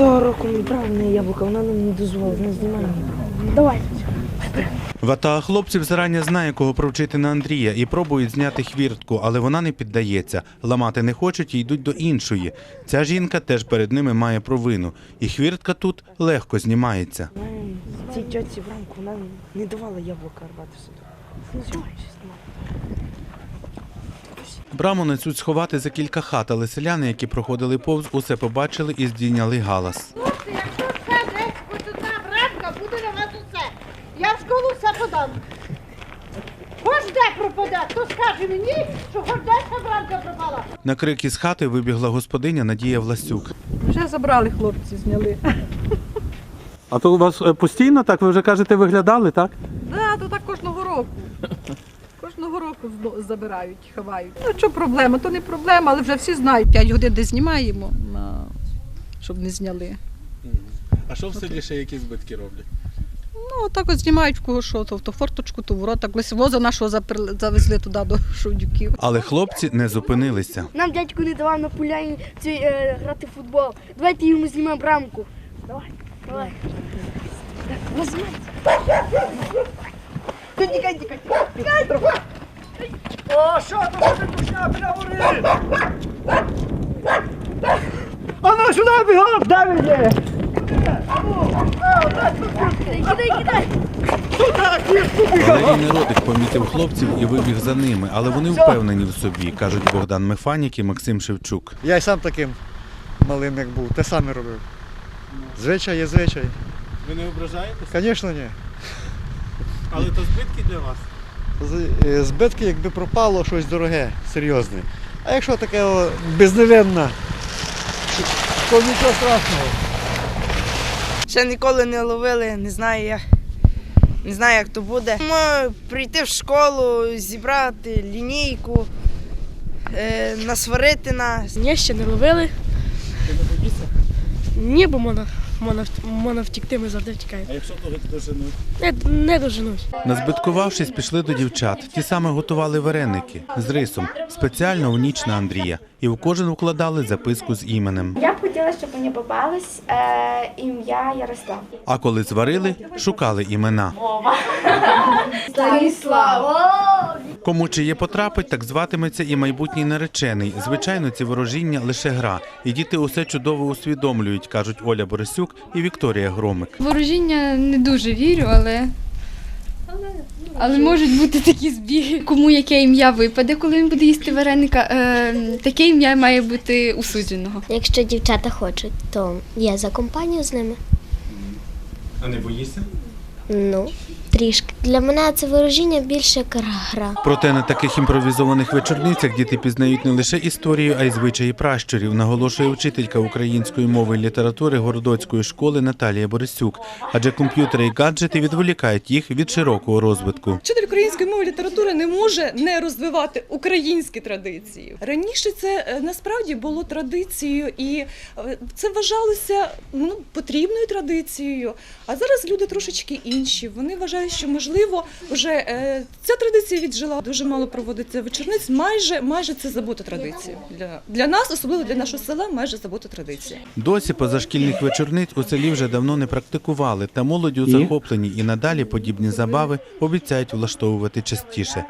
Того року ми брали неї яблука, вона нам не дозволила, не знімає. Давай. Ватага хлопців зарані знає, кого провчити на Андрія, і пробують зняти хвіртку, але вона не піддається. Ламати не хочуть і йдуть до іншої. Ця жінка теж перед ними має провину, і хвіртка тут легко знімається. Вона цій тьоці вранку вона не давала яблука рвати в знімай. Браму несуть сховати за кілька хат, але селяни, які проходили повз, усе побачили і здійняли галас. Слухайте, якщо все десь хоч одна бранка, буде на вас усе. Я в школу все подам. Хоч де пропаде, хто скаже мені, що хоч де ця бранка пропала. На крик із хати вибігла господиня Надія Власюк. Вже забрали хлопці, зняли. А то у вас е, постійно так, ви вже кажете, виглядали, так? Да, то так кожного року. Кожного року забирають, ховають. Ну що проблема, то не проблема, але вже всі знають. П'ять годин де знімаємо, на... щоб не зняли. А що в селі ще які збитки роблять? Ну, так от знімають в кого що, то, то форточку, то ворота. Колись воза нашого заперли- завезли туди до Шовдюків. Але хлопці не зупинилися. Нам дядько не давав на поляні цей, е, грати в футбол. Давайте йому знімемо брамку. Давай, давай. Возьми. Тікай, тікай, тікай. О, що там буде душня говори? А ну сюди бігом, де він є? Кидай, кидай. Валерій Неродик помітив хлопців і вибіг за ними, але вони впевнені в собі, кажуть Богдан Механік і Максим Шевчук. Я й сам таким малим, як був, те саме робив. Звичай є звичай. Ви не ображаєтесь? Звісно, ні. Але то збитки для вас. З- е, Збитки, якби пропало щось дороге, серйозне. А якщо таке о, безневинне, то нічого страшного. Ще ніколи не ловили, не знаю як. Не знаю, як то буде. Ми прийти в школу, зібрати лінійку, е, насварити нас. Ні, ще не ловили. Ти не боїшся? Ні, бо можна, можна, втікти, ми завжди втікаємо. А якщо того доженуть? Не, не доженуть. Назбиткувавшись, пішли до дівчат. Ті саме готували вареники з рисом, спеціально у ніч на Андрія. І в кожен укладали записку з іменем. Я б хотіла, щоб мені попалось е, ім'я Ярослав. А коли зварили, шукали імена. Кому чиє потрапить, так зватиметься і майбутній наречений. Звичайно, ці ворожіння лише гра, і діти усе чудово усвідомлюють, кажуть Оля Борисюк і Вікторія Громик. Ворожіння не дуже вірю, але. Але можуть бути такі збіги. Кому яке ім'я випаде, коли він буде їсти вареника, е, таке ім'я має бути у судженого. Якщо дівчата хочуть, то я за компанію з ними. А не боїшся? Ну, трішки. Для мене це ворожіння більше як гра. Проте на таких імпровізованих вечорницях діти пізнають не лише історію, а й звичаї пращурів, наголошує вчителька української мови і літератури городоцької школи Наталія Борисюк. Адже комп'ютери і гаджети відволікають їх від широкого розвитку. Вчитель української мови і літератури не може не розвивати українські традиції. Раніше це е, насправді було традицією, і е, це вважалося ну, потрібною традицією. А зараз люди трошечки інші. Вони вважають, що можливо вже е, ця традиція віджила. Дуже мало проводиться вечорниць. Майже майже це забута традиція для, для нас, особливо для нашого села, майже забута традиція. Досі позашкільних вечорниць у селі вже давно не практикували, та молоддю захоплені і надалі подібні забави обіцяють влаштовувати частіше.